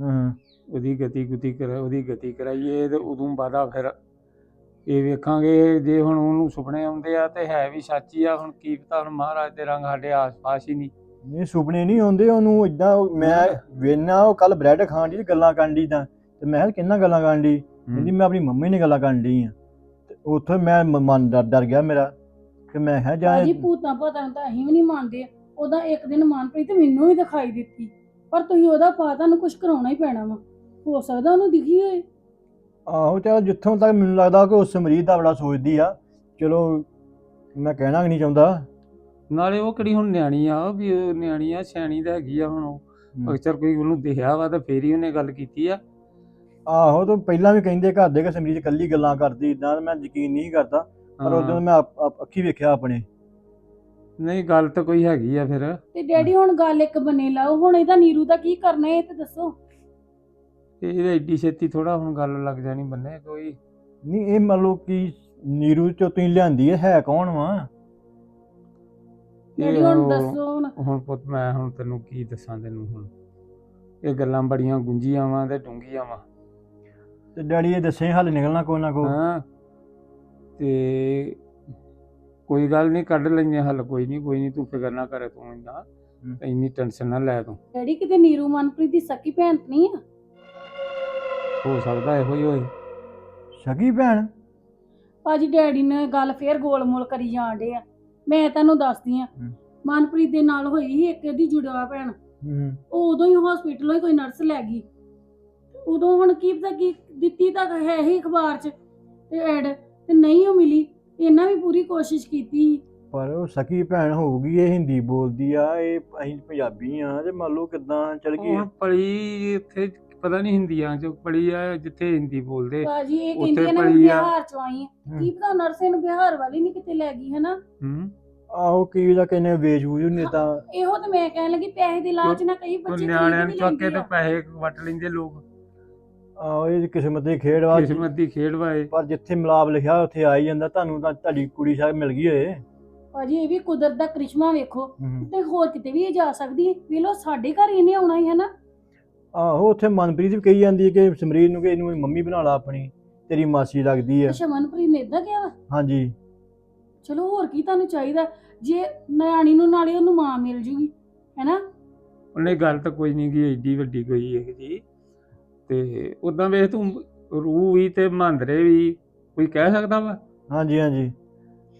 ਹਾਂ ਉਹਦੀ ਗਤੀ ਗੁਤੀ ਕਰਾ ਉਹਦੀ ਗਤੀ ਕਰਾਈਏ ਤੇ ਉਦੋਂ ਬਾਅਦਾ ਫਿਰ ਇਹ ਵੇਖਾਂਗੇ ਜੇ ਹੁਣ ਉਹਨੂੰ ਸੁਪਨੇ ਆਉਂਦੇ ਆ ਤੇ ਹੈ ਵੀ ਸੱਚ ਹੀ ਆ ਹੁਣ ਕੀ ਪਤਾ ਹੁਣ ਮਹਾਰਾਜ ਦੇ ਰੰਗ ਸਾਡੇ ਆਸ-ਪਾਸ ਹੀ ਨਹੀਂ। ਇਹ ਸੁਪਨੇ ਨਹੀਂ ਆਉਂਦੇ ਉਹਨੂੰ ਇਦਾਂ ਮੈਂ ਵੇਨਾ ਉਹ ਕੱਲ ਬ੍ਰੈਡ ਖਾਣ ਦੀ ਗੱਲਾਂ ਕਰਨ ਦੀ ਤਾਂ ਤੇ ਮੈਂ ਕਿਹਾ ਕਿੰਨਾ ਗੱਲਾਂ ਕਰਨ ਦੀ ਕਹਿੰਦੀ ਮੈਂ ਆਪਣੀ ਮੰਮੀ ਨੇ ਗੱਲਾਂ ਕਰਨ ਦੀ ਆ। ਤੇ ਉੱਥੇ ਮੈਂ ਮਨ ਡਰ ਡਰ ਗਿਆ ਮੇਰਾ ਕਿ ਮੈਂ ਕਿਹਾ ਜਾਂ ਭਾਜੀ ਭੂਤਾਂ ਭਾਤਾਂ ਤਾਂ ਅਸੀਂ ਵੀ ਨਹੀਂ ਮੰਨਦੇ। ਉਹਦਾ ਇੱਕ ਦਿਨ ਮਨਪ੍ਰੀਤ ਮੈਨੂੰ ਵੀ ਦਿਖਾਈ ਦਿੱਤੀ। ਪਰ ਤੁਸੀਂ ਉਹਦਾ ਪਾ ਤੁਹਾਨੂੰ ਕੁਝ ਕਰਾਉਣਾ ਹੀ ਪੈਣਾ ਵਾ। ਹੋ ਸਕਦਾ ਉਹਨੂੰ ਦਿਖੀ ਹੋਏ। ਆਹੋ ਚੱਲ ਜਿੱਥੋਂ ਤੱਕ ਮੈਨੂੰ ਲੱਗਦਾ ਕਿ ਉਸ ਮਰੀਜ਼ ਦਾ ਬੜਾ ਸੋਚਦੀ ਆ। ਚਲੋ ਮੈਂ ਕਹਿਣਾ ਵੀ ਨਹੀਂ ਚਾਹੁੰਦਾ। ਨਾਲੇ ਉਹ ਕਿਹੜੀ ਹੁਣ ਨਿਆਣੀ ਆ ਵੀ ਉਹ ਨਿਆਣੀ ਆ ਸਿਆਣੀ ਤਾਂ ਹੈਗੀ ਆ ਹੁਣ ਉਹ। ਅਕਸਰ ਕੋਈ ਉਹਨੂੰ ਦਿਖਿਆ ਵਾ ਤਾਂ ਫੇਰ ਹੀ ਉਹਨੇ ਗੱਲ ਕੀਤੀ ਆ। ਆਹੋ ਤਾਂ ਪਹਿਲਾਂ ਵੀ ਕਹਿੰਦੇ ਘਰ ਦੇ ਕਿ ਸਮਰੀਤ ਕੱਲੀ ਗੱਲਾਂ ਕਰਦੀ ਇਦਾਂ ਮੈਂ ਯਕੀਨ ਨਹੀਂ ਕਰਦਾ। ਪਰ। ਉਦੋਂ ਮੈਂ ਆਪ- ਆਪ- ਅੱਖੀ ਵੇਖਿਆ ਆਪਣੇ। ਨਹੀਂ ਗੱਲ ਤਾਂ ਕੋਈ ਹੈਗੀ ਆ ਫਿਰ। ਤੇ ਡੈਡੀ ਹੁਣ ਗੱਲ ਇੱਕ ਬਣੇ ਲਾਓ। ਹੁਣ ਇਹਦਾ ਨੀਰੂ ਦਾ ਕੀ ਕਰਨਾ ਹੈ ਇਹ ਤੇ ਦੱਸੋ। ਤੇ ਇਹ ਐਡੀ ਛੇਤੀ ਥੋੜਾ ਹੁਣ ਗੱਲ ਲੱਗ ਜਾਣੀ ਬੰਨੇ ਕੋਈ। ਨਹੀਂ ਇਹ ਮੰਨ ਲਓ ਕਿ ਨੀਰੂ ਚੋਂ ਤੁਸੀਂ ਲਿਆਂਦੀ ਹੈ ਹੈ ਕੌਣ ਵਾ? ਡੈਡੀ ਇਹ ਹੁਣ ਦੱਸੋ ਹੁਣ। ਹੁਣ ਪੁੱਤ ਮੈਂ ਹੁਣ ਤੈਨੂੰ ਕੀ ਦੱਸਾਂ ਤੈਨੂੰ ਹੁਣ। ਇਹ ਗੱਲਾਂ ਬੜੀਆਂ ਗੁੰਝੀਆਂ ਵਾਂ ਤੇ ਡੂੰਘੀਆਂ ਵਾਂ। ਤੇ ਡੈਡੀ ਇਹ ਦੱਸੇ ਹੱਲ ਨਿਕਲਣਾ ਕੋਈ ਨਾ ਕੋਈ। ਹਾਂ। ਤੇ ਕੋਈ ਗੱਲ ਨਹੀਂ ਕੱਢ ਲੈਂਦੇ ਹੱਲ ਕੋਈ ਨਹੀਂ ਕੋਈ ਨਹੀਂ ਤੂੰ ਫਿਕਰ ਨਾ ਕਰੇ ਤੂੰ ਇੰਨਾ। ਇੰਨੀ ਟੈਨਸ਼ਨ ਨਾ ਲੈ ਤੂੰ। ਡੈਡੀ ਕਿਤੇ ਨੀਰੂ ਮਨਪ੍ਰੀਤ ਦੀ ਸਕੀ ਭੈਣ ਤਾਂ ਨਹੀਂ ਆ? ਹੋ ਸਕਦਾ ਇਹੋ ਹੀ ਹੋਏ। ਸਗੀ ਭੈਣ? ਭਾਜੀ ਡੈਡੀ ਨੇ ਗੱਲ ਫੇਰ ਗੋਲਮੋਲ ਕਰੀ ਜਾਣ ਡੇ ਆ। ਮੈਂ ਤੁਹਾਨੂੰ ਦੱਸਦੀ ਆ ਹਮ। ਮਨਪ੍ਰੀਤ ਦੇ ਨਾਲ ਹੋਈ ਸੀ ਇੱਕ ਇਹਦੀ ਜੁੜਵਾ ਭੈਣ। ਹੂੰ। ਉਹ ਉਦੋਂ ਹੀ ਹਸਪੀਟਲੋਂ ਹੀ ਕੋਈ ਨਰਸ ਲੈ ਗਈ। ਉਦੋਂ ਹੁਣ ਕੀ ਪਤਾ ਕੀ ਦਿੱਤੀ ਤਾਂ ਹੈ ਹੀ ਅਖਬਾਰ 'ਚ। ਤੇ ਐਡ ਤੇ ਨਹੀਂ ਉਹ ਮਿਲੀ। ਇਹਨਾਂ ਵੀ ਪੂਰੀ ਕੋਸ਼ਿਸ਼ ਕੀਤੀ ਸੀ। ਪਰ ਉਹ ਸਕੀ ਭੈਣ ਹੋਊਗੀ ਇਹ ਹਿੰਦੀ ਬੋਲਦੀ ਆ ਇਹ ਅਸੀਂ ਪੰਜਾਬੀ ਆ ਤੇ ਮੰਨ ਲਓ ਕਿਦਾਂ ਚਲ ਗਈ ਹੁਣ ਪਲੀ ਇੱਥੇ ਪਤਾ ਨਹੀਂ ਹਿੰਦੀਆਂ ਚ ਪਲੀ ਆ ਜਿੱਥੇ ਹਿੰਦੀ ਬੋਲਦੇ। ਭਾਜੀ ਇਹ ਉੱਥੇ ਕਹਿੰਦੀ ਆ ਨਾ ਪਈ ਆ। ਬਿਹਾਰ 'ਚੋਂ ਆਈ ਆ। ਕੀ ਪਤਾ ਨਰਸੇ ਨੂੰ ਬਿਹਾਰ ਵਾਲੀ ਨਹੀਂ ਕਿਤੇ ਲੈ ਗਈ ਹਨਾ? ਹੂੰ। ਆਹੋ ਕੀ ਦਾ ਕਿਨੇ ਵੇਚ ਵੂਝ ਨਹੀਂ ਤਾਂ। ਇਹੋ ਤੇ ਮੈਂ ਕਹਿਣ ਲੱਗੀ ਪੈਸੇ ਦੀ ਲਾਲਚ ਨਾ ਕਈ ਉਹ ਬੱਚੇ ਨਿਆਣਿਆਂ ਨੂੰ ਵੀ ਚੱਕ ਕੇ ਲੈਂਦੇ ਤੇ ਆ। ਪੈਸੇ ਵਟ ਲੈਂਦੇ ਲੋਕ। ਆਹੋ ਇਹ ਕਿਸਮਤ ਦੀ ਖੇਡ ਵਾ। ਕਿਸਮਤ ਦੀ ਖੇਡ ਵਾਏ ਪਰ ਜਿੱਥੇ ਮਿਲਾਪ ਲਿਖਿਆ ਉੱਥੇ ਆ ਹੀ ਜਾਂਦਾ। ਤੁਹਾਨੂੰ ਤਾਂ ਤੁਹਾਡੀ ਕੁੜੀ ਸ਼ਾਇਦ ਮਿਲ ਗਈ ਹੋਏ। ਭਾਜੀ ਇਹ ਵੀ ਕੁਦਰਤ ਦਾ ਕ੍ਰਿਸ਼ਮਾ ਵੇਖੋ। ਹੂੰ। ਤੇ ਹੋਰ ਕਿਤੇ ਵੀ ਇਹ ਜਾ ਸਕਦੀ ਹੈ? ਵੇਲੋ ਸਾਡੇ ਘਰ ਇਹਨੇ ਆਉਣਾ ਹੀ ਹੈ ਨਾ ਆਹੋ ਉੱਥੇ ਮਨਪ੍ਰੀਤ ਵੀ ਕਹੀ ਜਾਂਦੀ ਹੈ ਕਿ ਸਮਰੀਤ ਨੂੰ ਕਿ ਇਹਨੂੰ ਮੰਮੀ ਬਣਾ ਲਾ ਆਪਣੀ। ਤੇਰੀ ਮਾਸੀ ਲੱਗਦੀ ਆ ਅੱਛਾ ਮਨਪ੍ਰੀਤ ਨੇ ਇਦਾਂ ਕਿਹਾ ਵਾ? ਹਾਂਜੀ। ਚਲੋ ਹੋਰ ਕੀ ਤੁਹਾਨੂੰ ਚਾਹੀਦਾ? ਜੇ ਨਿਆਣੀ ਨੂੰ ਨਾਲੇ ਉਹਨੂੰ ਮਾਂ ਮਿਲ ਜੂਗੀ ਹੈਨਾ? ਉਹਨੇ ਗੱਲ ਤਾਂ ਕੋਈ ਨਹੀਂ ਗਈ ਏਡੀ ਵੱਡੀ ਕੋਈ ਇਹ ਜੀ ਤੇ ਉਦਾਂ ਵੇਖ ਤੂੰ ਰੂਹ ਵੀ ਤੇ ਮਹਾਂਦਰੇ ਵੀ ਕੋਈ ਕਹਿ ਸਕਦਾ ਵਾ? ਹਾਂਜੀ ਹਾਂਜੀ।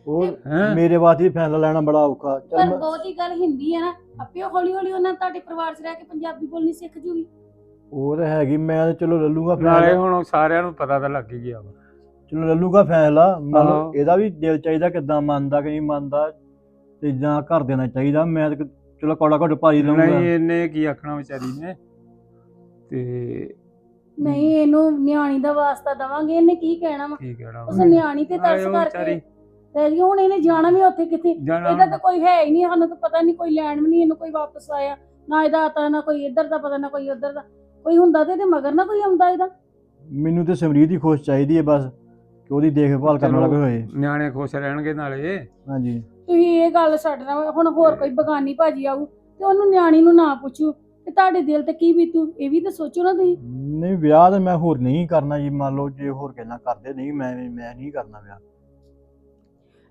ਉਹ ਹੈ? ਮੇਰੇ ਵਾਸਤੇ ਹੀ ਫੈਸਲਾ ਲੈਣਾ ਬੜਾ ਔਖਾ। ਚੱਲ ਪਰ ਮੈਂ- ਬਹੁਤੀ ਗੱਲ ਹਿੰਦੀ ਹੈ ਨਾ ਆਪੇ ਹੌਲੀ ਹੌਲੀ ਉਹਨਾਂ ਤੁਹਾਡੇ ਪਰਿਵਾਰ 'ਚ ਰਹਿ ਕੇ ਪੰਜਾਬੀ ਬੋਲਣੀ ਸਿੱਖ ਜੂਗੀ। ਉਹ ਤਾਂ ਹੈਗੀ ਮੈਂ ਤਾਂ ਚਲੋ ਲੱਲੂਗਾ ਨਾਲੇ ਫੈਸਲਾ ਹੁਣ ਸਾਰਿਆਂ ਨੂੰ ਪਤਾ ਤਾਂ ਲੱਗ ਹੀ ਗਿਆ ਵਾ। ਚਲੋ ਲੱਲੂਗਾ ਫੈਸਲਾ ਆਹੋ। ਇਹਦਾ ਵੀ ਦਿਲ ਚਾਹੀਦਾ ਕਿੱਦਾਂ ਮੰਨਦਾ ਕਿ ਨਹੀਂ ਮੰਨਦਾ ਤੇ ਜਾਂ ਘਰ ਦੇਣਾ ਚਾਹੀਦਾ। ਮੈਂ ਤਾਂ ਚਲੋ ਕੋੜਾ ਘੱਟ ਭਾਰੀ ਲਊਂਗਾ ਨਹੀਂ ਇਹਨੇ ਕੀ ਆਖਣਾ ਵਿਚਾਰੀ ਨੇ? ਤੇ ਨਹੀਂ ਇਹਨੂੰ ਨਿਆਣੀ ਦਾ ਵਾਸਤਾ ਦਵਾਂਗੇ ਇਹਨੇ ਕੀ ਕਹਿਣਾ ਵਾ? ਕੀ ਕਹਿਣਾ ਉਸ ਨਿਆਣੀ ਤੇ ਤਰਸ ਉਹ ਕਰਕੇ ਵਿਚਾਰੀ। ਰਹਿ ਗਈ ਹੁਣ ਇਹਨੇ ਜਾਣਾ ਵੀ ਉੱਥੇ ਕਿੱਥੇ? ਜਾਣਾ ਇਹਦਾ ਤਾਂ ਕੋਈ ਹੈ ਹੀ ਨਹੀਂ ਸਾਨੂੰ ਤਾਂ ਪਤਾ ਨਹੀਂ ਕੋਈ ਲੈਣ ਵੀ ਨਹੀਂ ਇਹਨੂੰ ਕੋਈ ਵਾਪਸ ਆਇਆ। ਨਾ ਇਹਦਾ ਆਤਾ ਨਾ ਕੋਈ ਇੱਧਰ ਦਾ ਪਤਾ ਨਾ ਕੋਈ ਉੱਧਰ ਦਾ। ਕੋਈ ਹੁੰਦਾ ਤੇ ਇਹਦੇ ਮਗਰ ਨਾ ਕੋਈ ਆਉਂਦਾ ਇਹਦਾ। ਮੈਨੂੰ ਤੇ ਸਮਰੀਤ ਹੀ ਖੁਸ਼ ਚਾਹੀਦੀ ਹੈ ਬਸ ਕਿ ਉਹਦੀ ਦੇਖਭਾਲ ਕਰਨ ਵਾਲਾ ਕੋਈ ਹੋਏ। ਨਿਆਣੇ ਖੁਸ਼ ਰਹਿਣਗੇ ਨਾਲੇ। ਹਾਂਜੀ। ਤੁਸੀਂ ਇਹ ਗੱਲ ਛੱਡ ਨਾ ਹੁਣ ਹੋਰ ਕੋਈ ਬਗਾਨੀ ਭਾਜੀ ਆਊ ਤੇ ਉਹਨੂੰ ਨਿਆਣੀ ਨੂੰ ਨਾ ਪੁੱਛੋ। ਤੇ ਤੁਹਾਡੇ ਦਿਲ ਤੇ ਕੀ ਬੀਤੂ? ਇਹ ਵੀ ਤਾਂ ਸੋਚੋ ਨਾ ਤੁਸੀਂ। ਨਹੀਂ ਵਿਆਹ ਤਾਂ ਮੈਂ ਹੋਰ ਨਹੀਂ ਕਰਨਾ ਜੀ ਮੰਨ ਲਓ ਜੇ ਹੋਰ ਗੱਲਾਂ ਕਰਦੇ ਨਹੀਂ ਮੈਂ ਮੈਂ ਨਹੀਂ ਕਰਨਾ ਵਿਆਹ।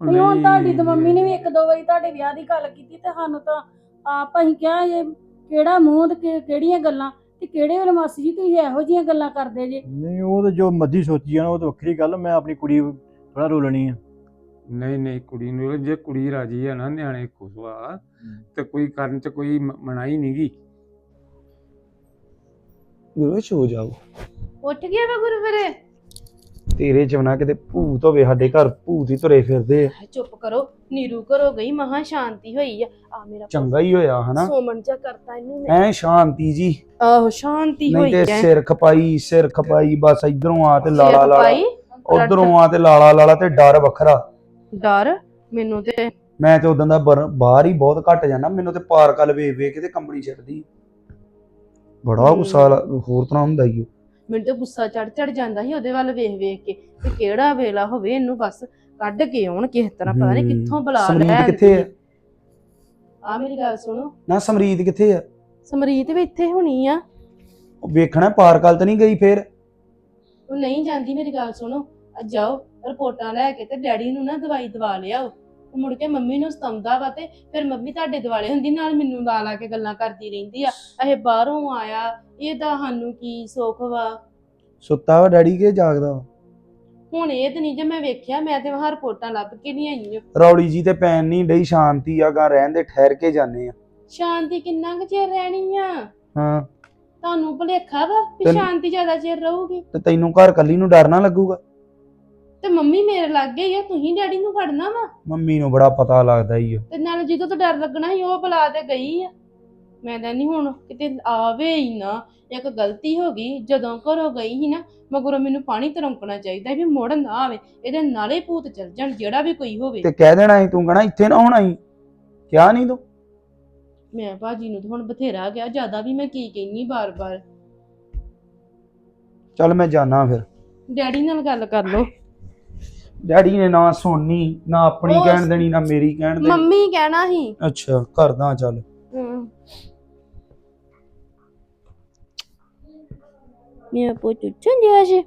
ਨਹੀਂ ਹੁਣ ਤੁਹਾਡੀ ਤਾਂ ਮੰਮੀ ਨੇ ਵੀ ਇੱਕ ਦੋ ਵਾਰੀ ਤੁਹਾਡੇ ਵਿਆਹ ਦੀ ਗੱਲ ਕੀਤੀ ਤੇ ਸਾਨੂੰ ਤਾਂ ਆਪ ਅਸੀਂ ਕਿਹਾ ਇਹ ਕਿਹੜਾ ਮੂੰਹ ਤੇ ਕਿ- ਕਿਹੜੀਆਂ ਗੱਲਾਂ ਤੇ ਕਿਹੜੇ ਵੇਲੇ ਮਾਸੀ ਜੀ ਤੁਸੀਂ ਇਹੋ ਜਿਹੀਆਂ ਗੱਲਾਂ ਕਰਦੇ ਜੇ? ਨਹੀਂ ਉਹ ਤਾਂ ਜੋ ਮੱਦੀ ਸੋਚੀ ਜਾਣਾ ਉਹ ਤਾਂ ਵੱਖਰੀ ਗੱਲ ਮੈਂ ਆਪਣੀ ਕੁੜੀ ਥੋੜਾ ਰੋਲਣੀ ਆ। ਨਹੀਂ ਨਹੀਂ ਕੁੜੀ ਨੂੰ ਜੇ ਕੁੜੀ ਰਾਜੀ ਆ ਨਾ ਨਿਆਣੇ ਖੁਸ਼ ਵਾ ਤੇ ਕੋਈ ਕਰਨ ਚ ਕੋਈ ਮ- ਮਨਾਹੀ ਨਹੀਂਗੀ ਗੁਰੂ ਸੋ ਜਾਓ। ਉੱਠ ਗਿਆ ਵਾ ਗੁਰੂ ਫਿਰ? ਤੇਰੇ ਚਵਨਾ ਕਿਤੇ ਭੂਤ ਹੋਵੇ ਸਾਡੇ ਘਰ ਭੂਤ ਹੀ ਤੁਰੇ ਫਿਰਦੇ ਆ। ਚੁੱਪ ਕਰੋ ਨੀਰੂ ਘਰੋਂ ਗਈ ਮਹਾ ਸ਼ਾਂਤੀ ਹੋਈ ਆ। ਆ ਮੇਰਾ ਚੰਗਾ ਹੀ ਹੋਇਆ ਹਨਾ? ਸੋਮਣ ਜਾ ਕਰਤਾ ਇਹਨੂੰ ਮੈਂ। ਐ ਸ਼ਾਂਤੀ ਜੀ। ਆਹੋ ਸ਼ਾਂਤੀ ਨਹੀਂ ਹੋਈ ਤੇ ਐ। ਸਿਰ ਖਪਾਈ ਸਿਰ ਖਪਾਈ ਬਸ ਇਧਰੋਂ ਆ ਤੇ ਲਾਲਾ ਲਾਲਾ। ਉਧਰੋਂ ਆ ਤੇ ਲਾਲਾ ਲਾਲਾ ਤੇ ਡਰ ਵੱਖਰਾ। ਡਰ? ਮੈਨੂੰ ਤੇ ਮੈਂ ਤੇ ਉਦੋਂ ਦਾ ਬਾਹਰ ਹੀ ਬਹੁਤ ਘੱਟ ਜਾਣਾ ਮੈਨੂੰ ਤੇ ਪਾਰਕ ਵੱਲ ਵੇਖ ਵੇਖ ਕੇ ਤੇ ਕੰਬਣੀ ਛੱਡਦੀ। ਬੜਾ। ਗੁੱਸਾ ਲ- ਹੋਰ ਤਰ੍ਹਾਂ ਹੁੰਦਾ ਹੀ ਮੈਨੂੰ ਤੇ ਗੁੱਸਾ ਚੜ ਚੜ ਜਾਂਦਾ ਸੀ ਉਹਦੇ ਵੱਲ ਵੇਖ ਵੇਖ ਕੇ ਕਿ ਕਿਹੜਾ ਵੇਲਾ ਹੋਵੇ ਇਹਨੂੰ ਬਸ ਕੱਢ ਕੇ ਆਉਣ ਕਿਸ ਤਰ੍ਹਾਂ ਪਤਾ ਨਹੀਂ ਕਿੱਥੋਂ ਬੁਲਾ ਸਮਰੀਤ ਲੈ ਕਿੱਥੇ ਆ? ਆ ਮੇਰੀ ਗੱਲ ਸੁਣੋ। ਨਾ ਸਮਰੀਤ ਕਿੱਥੇ ਆ? ਸਮਰੀਤ ਵੀ ਇੱਥੇ ਹੋਣੀ ਆ। ਉਹ ਵੇਖਣਾ ਪਾਰਕਲ ਤਾਂ ਨਹੀਂ ਗਈ ਫੇਰ? ਉਹ ਨਹੀਂ ਜਾਂਦੀ ਮੇਰੀ ਗੱਲ ਸੁਣੋ। ਅੱਜ ਜਾਓ ਰਿਪੋਰਟਾਂ ਲੈ ਕੇ ਤੇ ਡੈਡੀ ਨੂੰ ਨਾ ਦਵਾਈ ਦਵਾ ਲਿਆਓ। ਉਹ ਮੁੜ ਕੇ ਮੰਮੀ ਨੂੰ ਸਤਾਉਂਦਾ ਵਾ ਤੇ ਫਿਰ ਮੰਮੀ ਤੁਹਾਡੇ ਦਿਵਾਲੇ ਹੁੰਦੀ ਨਾਲ ਮੈਨੂੰ ਲਾ ਲਾ ਕੇ ਗੱਲਾਂ ਕਰਦੀ ਰਹਿੰਦੀ ਆ। ਇਹ ਬਾਹਰੋਂ ਆਇਆ ਇਹਦਾ ਸਾਨੂੰ ਕੀ ਸੁੱਖ ਵਾ? ਸੁੱਤਾ ਵਾ ਡੈਡੀ ਕੇ ਜਾਗਦਾ ਵਾ? ਹੁਣ ਇਹ ਤੇ ਨਹੀਂ ਜੇ ਮੈਂ ਵੇਖਿਆ ਮੈਂ ਤੇ ਹਰ ਰਿਪੋਰਟਾਂ ਲੱਭ ਕੇ ਨਹੀਂ ਆਈ ਆਂ। ਰੌਲੀ ਜੀ ਤੇ ਪੈਣ ਨਹੀਂ ਡਈ ਸ਼ਾਂਤੀ ਆ ਗਾ ਰਹਿਣ ਦੇ ਠਹਿਰ ਕੇ ਜਾਂਦੇ ਆ। ਸ਼ਾਂਤੀ ਕਿੰਨਾ ਕੁ ਚਿਰ ਰਹਿਣੀ ਆ? ਹਾਂ। ਤੁਹਾਨੂੰ ਭੁਲੇਖਾ ਵਾ ਵੀ ਤੈਨੂੰ- ਸ਼ਾਂਤੀ ਜ਼ਿਆਦਾ ਚਿਰ ਰਹੂਗੀ? ਤੇ ਤੈਨੂੰ ਘਰ ਕੱਲੀ ਨੂੰ ਡਰ ਨਾ ਲੱਗੂਗਾ? ਤੇ ਮੰਮੀ ਮੇਰੇ ਲੱਗ ਗਈ ਆ ਤੁਸੀਂ ਡੈਡੀ ਨੂੰ ਖੜਨਾ ਵਾ? ਮੰਮੀ ਨੂੰ ਬੜਾ ਪਤਾ ਲੱਗਦਾ ਈ ਓ। ਤੇ ਨਾਲ ਜਦੋਂ ਤੋਂ ਡਰ ਲੱਗਣਾ ਸੀ ਉਹ ਬੁਲਾ ਤੇ ਗਈ ਆ। ਮੈਂ ਤਾਂ ਨਹੀਂ ਹੁਣ ਕਿਤੇ ਆਵੇ ਹੀ ਨਾ। ਇੱਕ ਗਲਤੀ ਹੋ ਗਈ ਜਦੋਂ ਘਰੋਂ ਗਈ ਸੀ ਨਾ ਮਗਰੋਂ ਮੈਨੂੰ ਪਾਣੀ ਤਰੰਕਣਾ ਚਾਹੀਦਾ ਵੀ ਮੁੜ ਨਾ ਆਵੇ। ਇਹਦੇ ਨਾਲੇ ਭੂਤ ਚੱਲ ਜਾਣ ਜਿਹੜਾ ਵੀ ਕੋਈ ਹੋਵੇ। ਤੇ ਕਹਿ ਦੇਣਾ ਸੀ ਤੂੰ ਕਹਣਾ ਇੱਥੇ ਨਾ ਹੋਣਾ ਸੀ। ਕਿਹਾ ਨਹੀਂ ਤੂੰ? ਮੈਂ ਭਾਜੀ ਨੂੰ ਤਾਂ ਹੁਣ ਬਥੇਰਾ ਗਿਆ ਜ਼ਿਆਦਾ ਵੀ ਮੈਂ ਕੀ ਕਹਿਨੀ ਬਾਰ-ਬਾਰ। ਚੱਲ ਮੈਂ ਜਾਣਾ ਫਿਰ। ਡੈਡੀ ਨਾਲ ਗੱਲ ਕਰ ਲਓ। ਡੈਡੀ ਨੇ ਨਾ ਸੁਣਨੀ ਨਾ ਆਪਣੀ ਉਹ- ਕਹਿਣ ਦੇਣੀ ਨਾ ਮੇਰੀ ਕਹਿਣ ਦੇਣੀ। ਮੰਮੀ ਕਹਿਣਾ ਸੀ। ਅੱਛਾ ਕਰਦਾ ਚੱਲ। ਹਮ। ਮੇਰਾ ਪੁੱਤ ਉੱਠਣ ਦਿਆ ਜੀ।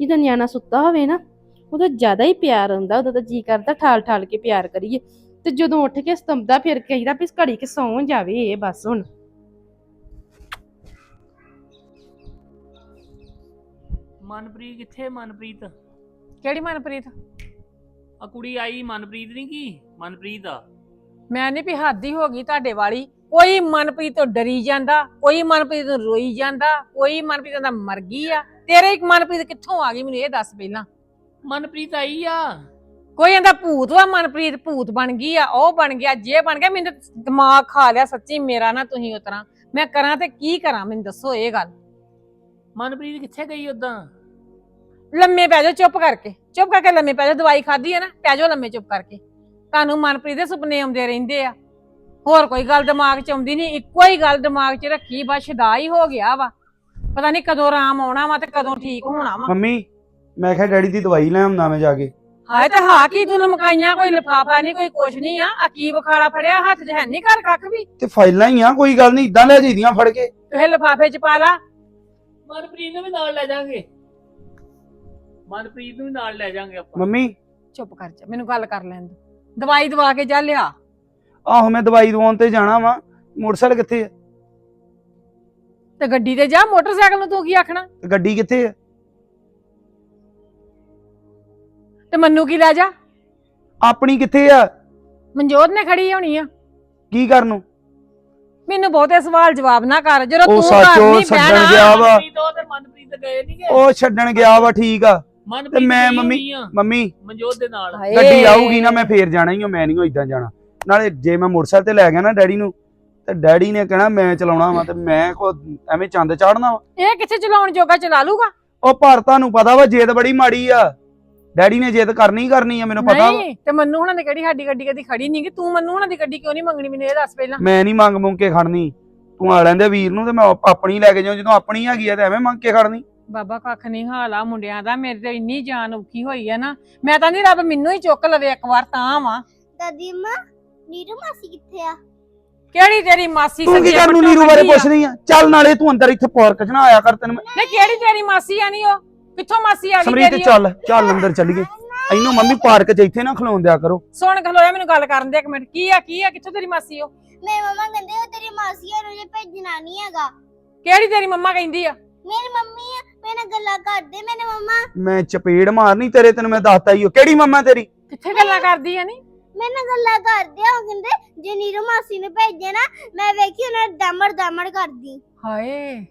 ਜਦੋਂ ਨਿਆਣਾ ਸੁੱਤਾ ਹੋਵੇ ਨਾ ਉਹਦਾ ਜ਼ਿਆਦਾ ਹੀ ਪਿਆਰ ਹੁੰਦਾ ਉਹਦਾ ਤਾਂ ਜੀ ਕਰਦਾ ਠਾਲ ਠਾਲ ਕੇ ਪਿਆਰ ਕਰੀਏ। ਤੇ ਜਦੋਂ ਉੱਠ ਕੇ ਸਤੰਬਦਾ ਫਿਰ ਕਹੀਦਾ ਵੀ ਘੜੀ ਕਿ ਸੌਂ ਜਾਵੇ ਇਹ ਬਸ ਹੁਣ। ਮਨਪ੍ਰੀਤ ਕਿੱਥੇ ਮਨਪ੍ਰੀਤ? ਕਿਹੜੀ ਮਨਪ੍ਰੀਤ? ਆ ਕੁੜੀ ਆਈ ਮਨਪ੍ਰੀਤ ਨਹੀਂ ਕੀ? ਮਨਪ੍ਰੀਤ ਆ। ਮੈਂ ਨਹੀਂ ਵੀ ਹੱਦ ਹੀ ਹੋ ਗਈ ਤੁਹਾਡੇ ਵਾਲੀ। ਕੋਈ ਮਨਪ੍ਰੀਤ ਤੋਂ ਡਰੀ ਜਾਂਦਾ ਕੋਈ ਮਨਪ੍ਰੀਤ ਤੋਂ ਰੋਈ ਜਾਂਦਾ ਕੋਈ ਮਨਪ੍ਰੀਤ ਦਾ ਮਰ ਗਈ ਆ। ਤੇਰੇ ਇੱਕ ਮਨਪ੍ਰੀਤ ਕਿੱਥੋਂ ਆ ਗਈ ਮੈਨੂੰ ਇਹ ਦੱਸ ਪਹਿਲਾਂ। ਮਨਪ੍ਰੀਤ ਆਈ ਆ। ਕੋਈ ਕਹਿੰਦਾ ਭੂਤ ਵਾ ਮਨਪ੍ਰੀਤ ਭੂਤ ਬਣ ਗਈ ਆ ਉਹ ਬਣ ਗਿਆ ਜੇ ਬਣ ਗਿਆ ਮੈਨੂੰ ਤਾਂ ਦਿਮਾਗ ਖਾ ਲਿਆ ਸੱਚੀ ਮੇਰਾ ਨਾ ਤੁਸੀਂ ਉਤਰਾ ਮੈਂ ਕਰਾਂ ਤੇ ਕੀ ਕਰਾਂ ਮੈਨੂੰ ਦੱਸੋ ਇਹ ਗੱਲ। ਮਨਪ੍ਰੀਤ ਕਿੱਥੇ ਗਈ ਉਦਾਂ ਲੰਮੇ ਪੈ ਜਾਓ ਚੁੱਪ ਕਰਕੇ। ਚੁੱਪ ਕਰਕੇ ਲੰਮੇ ਪੈ ਜਾਓ ਦਵਾਈ ਖਾਧੀ ਹੈ ਨਾ ਪੈ ਜਾਓ ਲੰਮੇ ਚੁੱਪ ਕਰਕੇ। ਤੁਹਾਨੂੰ ਮਨਪ੍ਰੀਤ ਦੇ ਸੁਪਨੇ ਆਉਂਦੇ ਰਹਿੰਦੇ ਆ। ਹੋਰ ਕੋਈ ਗੱਲ ਦਿਮਾਗ 'ਚ ਆਉਂਦੀ ਨਹੀਂ ਇੱਕੋ ਹੀ ਗੱਲ ਦਿਮਾਗ 'ਚ ਰੱਖੀ ਬਸ ਸ਼ਦਾ ਹੀ ਹੋ ਗਿਆ ਵਾ। ਪਤਾ ਨਹੀਂ ਕਦੋਂ ਆਰਾਮ ਆਉਣਾ ਵਾ ਤੇ ਕਦੋਂ ਠੀਕ ਹੋਣਾ ਵਾ। ਮੰਮੀ ਮੈਂ ਕਿਹਾ ਡੈਡੀ ਦੀ ਦਵਾਈ ਲੈ ਆਉਂਦਾ ਮੈਂ ਜਾ ਕੇ। ਹਾਏ ਤੇ ਹਾਂ ਕੀ ਤੂੰ ਲਮਕਾਈਆਂ ਕੋਈ ਲਿਫਾਫਾ ਨਹੀਂ ਕੋਈ ਕੁਛ ਨਹੀਂ ਆ। ਆ ਕੀ ਬਖਾਲਾ ਫੜਿਆ ਹੱਥ 'ਚ ਹੈ ਨਹੀਂ ਘਰ ਕੱਖ ਵੀ। ਤੇ ਫਾਈਲਾਂ ਹੀ ਆ ਕੋਈ ਗੱਲ ਨਹੀਂ ਇਦਾਂ ਲੈ ਜੀਦੀਆਂ ਫੜ ਕੇ। ਇਹ ਲਿਫਾਫੇ 'ਚ ਪਾ ਲਾ। ਮਨਪ੍ਰੀਤ ਨੂੰ ਵੀ ਨਾਲ ਲੈ ਜਾਾਂਗੇ। ਮਨਪ੍ਰੀਤ ਨੂੰ ਵੀ ਨਾਲ ਲੈ ਜਾਾਂਗੇ ਆਪਾਂ। ਮੰਮੀ? ਚੁੱਪ ਕਰ ਜਾ ਮੈਨੂੰ ਗੱਲ ਕਰ ਲੈਣ ਦੇ ਦਵਾਈ ਦਵਾ ਕੇ ਜਾ ਲਿਆ। ਆਹੋ ਮੈਂ ਦਵਾਈ ਦਵਾਉਣ ਤੇ ਜਾਣਾ ਵਾ। ਮੋਟਰਸਾਈਕਲ ਕਿੱਥੇ ਆ? ਤੇ ਗੱਡੀ ਤੇ ਜਾ ਮੋਟਰਸਾਈਕਲ ਨੂੰ ਤੂੰ ਕੀ ਆਖਣਾ? ਤੇ ਗੱਡੀ ਕਿੱਥੇ ਆ? ਤੇ ਮੰਨੂ ਕੀ ਲੈ ਜਾ? ਆਪਣੀ ਕਿੱਥੇ ਆ? ਮਨਜੋਤ ਨੇ ਖੜੀ ਹੋਣੀ ਆ। ਕੀ ਕਰਨ ਨੂੰ? ਮੈਨੂੰ ਬਹੁਤੇ ਸਵਾਲ ਜਵਾਬ ਨਾ ਕਰ। ਜਦੋਂ ਉਹ ਤੂੰ ਸੱਚ, ਘਰ ਉਹ ਨਹੀਂ ਛੱਡਣ ਗਿਆ ਵਾ। ਮਨਪ੍ਰੀਤ ਉਹ ਤੇ ਮਨਪ੍ਰੀਤ ਗਏ ਨਹੀਂ ਗਏ ਉਹ ਛੱਡਣ ਗਿਆ ਵਾ ਠੀਕ ਆ। ਮਨਪ੍ਰੀਤ ਮੈਂ ਗਈ ਮੰਮੀ- ਆ, ਮੰਮੀ। ਮਨਜੋਤ ਦੇ ਨਾਲ। ਹਾਏ। ਗੱਡੀ ਆਊਗੀ ਨਾ ਮੈਂ ਫੇਰ ਜਾਣਾ ਹੀ ਆ ਮੈਂ ਨਹੀਂ ਇਦਾਂ ਜਾਣਾ। ਨਾਲੇ ਜੇ ਮੈਂ ਮੋਟਰਸਾਈਕਲ ਤੇ ਲੈ ਗਿਆ ਨਾ ਡੈਡੀ ਨੂੰ ਤੇ ਡੈਡੀ ਨੇ ਕਹਿਣਾ ਮੈਂ ਚਲਾਉਣਾ ਵਾ ਤੇ ਮੈਂ ਕੋ ਐਵੇਂ ਚੰਦ ਚਾੜਨਾ ਵਾ। ਇਹ ਕਿੱਥੇ ਚਲਾਉਣ ਜੋਗਾ ਚਲਾ ਲੂਗਾ? ਉਹ ਪਰ ਤੁਹਾਨੂੰ ਪਤਾ ਵਾ ਜੇਦ ਬੜੀ ਮਾੜੀ ਆ। ਡੈਡੀ ਨੇ ਜਿੱਦ ਕਰਨੀ ਹੀ ਕਰਨੀ ਆ ਮੈਨੂੰ ਪਤਾ ਵਾ। ਨਹੀਂ ਤੇ ਮੰਨੂ ਹੁਣਾਂ ਦੀ ਕਿਹੜੀ ਸਾਡੀ ਗੱਡੀ ਕਦੀ ਖੜੀ ਨਹੀਂ ਕਿ ਤੂੰ ਮੰਨੂ ਹੁਣਾਂ ਦੀ ਗੱਡੀ ਕਿਉਂ ਨਹੀਂ ਮੰਗਣੀ ਮੈਨੂੰ ਇਹ ਦੱਸ ਪਹਿਲਾਂ। ਮੈਂ ਨਹੀਂ ਮੰਗ ਮੁੰਗ ਕੇ ਖੜਨੀ। ਤੂੰ ਆ ਲੈਂਦੇ ਵੀਰ ਨੂੰ ਤੇ ਮੈਂ ਆਪ- ਆਪਣੀ ਲੈ ਕੇ ਜਾਉਂ ਜਦੋਂ ਆਪਣੀ ਹੈਗੀ ਆ ਤੇ ਐਵੇਂ ਮੰਗ ਕੇ ਖੜਨੀ। ਬਾਬਾ ਕੱਖ ਨਹੀਂ ਹਾਲ ਆ ਮੁੰਡਿਆਂ ਦਾ ਮੇਰੇ ਤੇ ਇੰਨੀ ਜਾਨ ਔਖੀ ਹੋਈ ਆ ਨਾ। ਮੈਂ ਤਾਂ ਨਹੀਂ ਰੱਬ ਮੈਨੂੰ ਹੀ ਚੁੱਕ ਲਵੇ ਇੱਕ ਵਾਰ ਤਾਂ ਵਾ। ਦਾਦੀ ਮਾਂ ਨੀਰੂ ਮਾਸੀ ਕਿੱਥੇ ਆ? ਕਿਹੜੀ ਤੇਰੀ ਮਾਸੀ ਤੂੰ ਕੀ ਸੱਜੇ ਕਰਨ ਨੂੰ ਪੱਟੋਂ ਨੀਰੂ ਬਾਰੇ? ਪੁੱਛ ਰਹੀ ਆ? ਚੱਲ ਨਾਲੇ ਤੂੰ ਅੰਦਰ ਇੱਥੇ ਪਾਰਕ 'ਚ ਨਾ ਆਇਆ ਕਰ ਤੈਨੂੰ ਮੈਂ- ਨਹੀਂ ਕਿਹੜੀ ਤੇਰੀ ਮਾਸੀ ਆ ਨਹੀਂ ਉਹ? ਕਿੱਥੋਂ ਮਾਸੀ ਆ ਗਈ ਸਮਰੀਤ ਤੇਰੀ ਉਹ? ਚੱਲ ਚੱਲ ਅੰਦਰ ਚੱਲੀਏ। ਇਹਨੂੰ ਮੰਮੀ ਪਾਰਕ 'ਚ ਇੱਥੇ ਨਾ ਖਲੋਣ ਦਿਆ ਕਰੋ। ਸੁਣ ਖਲੋਇਆ ਮੈਨੂੰ ਗੱਲ ਕਰਨ ਦੇ ਇੱਕ ਮਿੰਟ। ਕੀ ਆ ਕੀ ਆ? ਕਿੱਥੋਂ ਤੇਰੀ ਮਾਸੀ ਉਹ? ਮੇਰੇ ਮਮਾ ਕਹਿੰਦੇ ਉਹ ਤੇਰੀ ਮਾਸੀ ਆ ਨੂੰ ਭੇਜਣਾ ਨਹੀਂ ਹੈਗਾ। ਕਿਹੜੀ ਤੇਰੀ ਮੰਮਾ ਕਹਿੰਦੀ ਆ? ਮੇਰੀ ਮੰਮੀ ਆ। ਮੇਰੇ ਨਾਲ ਗੱਲਾਂ ਕਰਦੇ ਮੇਰੇ ਮਮਾ। ਮੈਂ ਚਪੇੜ ਮਾਰਨੀ ਤੇਰੇ ਤੈਨੂੰ ਮੈਂ ਦੱਸਤਾ ਹੀ ਉਹ ਕਿਹੜੀ ਮੰਮਾ ਤੇਰੀ? ਕਿੱਥੇ ਗੱਲਾਂ ਕਰਦੀ ਆ ਨਹੀਂ ਮੇਰੇ ਨਾਲ ਗੱਲਾਂ ਕਰਦੇ ਆ ਉਹ ਕਹਿੰਦੇ ਜੇ ਨੀਰੂ ਮਾਸੀ ਨੂੰ ਭੇਜੇ ਨਾ ਮੈਂ ਵੇਖੀ ਉਹਨਾਂ ਦਮੜ ਦਮੜ ਕਰਦੀ। ਹਾਏ